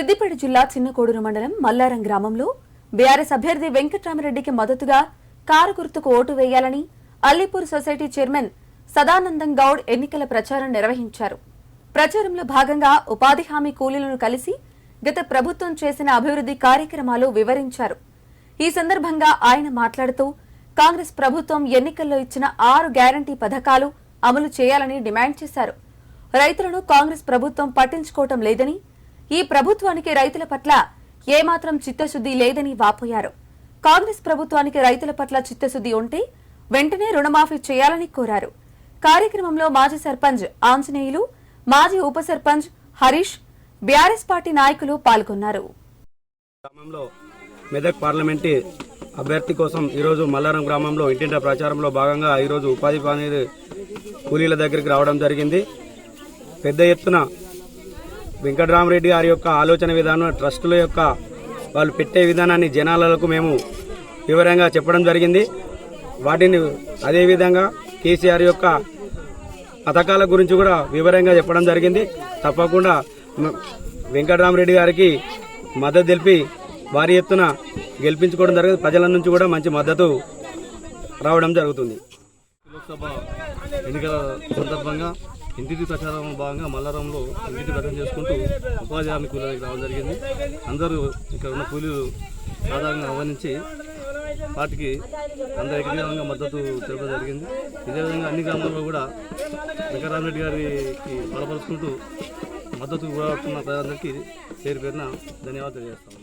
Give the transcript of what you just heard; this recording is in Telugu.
సిద్దిపేట జిల్లా చిన్నకోడూరు మండలం మల్లారం గ్రామంలో బీఆర్ఎస్ అభ్యర్థి వెంకట్రామరెడ్డికి మద్దతుగా కారు గుర్తుకు ఓటు వేయాలని అల్లీపూర్ సొసైటీ చైర్మన్ సదానందం గౌడ్ ఎన్నికల ప్రచారం నిర్వహించారు. ప్రచారంలో భాగంగా ఉపాధి హామీ కూలీలను కలిసి గత ప్రభుత్వం చేసిన అభివృద్ధి కార్యక్రమాలు వివరించారు. ఈ సందర్భంగా ఆయన మాట్లాడుతూ కాంగ్రెస్ ప్రభుత్వం ఎన్నికల్లో ఇచ్చిన ఆరు గ్యారంటీ పథకాలు అమలు చేయాలని డిమాండ్ చేశారు. రైతులను కాంగ్రెస్ ప్రభుత్వం పట్టించుకోవటం లేదని ఈ ప్రభుత్వానికి రైతుల పట్ల ఏమాత్రం చిత్తశుద్ది లేదని వాపోయారు. కాంగ్రెస్ ప్రభుత్వానికి రైతుల పట్ల చిత్తశుద్ది ఉంటే వెంటనే రుణమాఫీ చేయాలని కోరారు. కార్యక్రమంలో మాజీ సర్పంచ్ ఆంజనేయులు మాజీ ఉప సర్పంచ్ హరీష్ బీఆర్ఎస్ పార్టీ నాయకులు పాల్గొన్నారు. గ్రామంలో మెదక్ పార్లమెంటు అభ్యర్థి కోసం ఈరోజు మల్లారం గ్రామంలో ఇంటింటా ప్రచారంలో భాగంగా ఈరోజు ఉపాధి పని కూలీల దగ్గరికి రావడం జరిగింది. పెద్ద ఎత్తున వెంకటరామరెడ్డి గారి యొక్క ఆలోచన విధానం ట్రస్టుల యొక్క వాళ్ళు పెట్టే విధానాన్ని జనాలకు మేము వివరంగా చెప్పడం జరిగింది. వాటిని అదేవిధంగా కేసీఆర్ యొక్క పథకాల గురించి కూడా వివరంగా చెప్పడం జరిగింది. తప్పకుండా వెంకటరామరెడ్డి గారికి మద్దతు తెలిపి భారీ ఎత్తున గెలిపించుకోవడం జరిగింది ప్రజల నుంచి కూడా మంచి మద్దతు రావడం జరుగుతుంది. లోక్సభ ఎన్నికల సందర్భంగా ఇంటింటి ప్రచారం భాగంగా మల్లారంలో ఇంటింటి ప్రచారం చేసుకుంటూ ఉపాధి హామీ కూలీలకు రావడం జరిగింది. అందరూ ఇక్కడ ఉన్న కూలీలు సాధారణంగా ఆహ్వానించి వాటికి అందరూ విధంగా మద్దతు తెలపడం జరిగింది. ఇదే విధంగా అన్ని గ్రామాల్లో కూడా వెంకటరామరెడ్డి గారికి బలపరుచుకుంటూ మద్దతు పోరాడుతున్న ప్రజలందరికీ పేరు పేరున ధన్యవాదాలు తెలియజేస్తాము.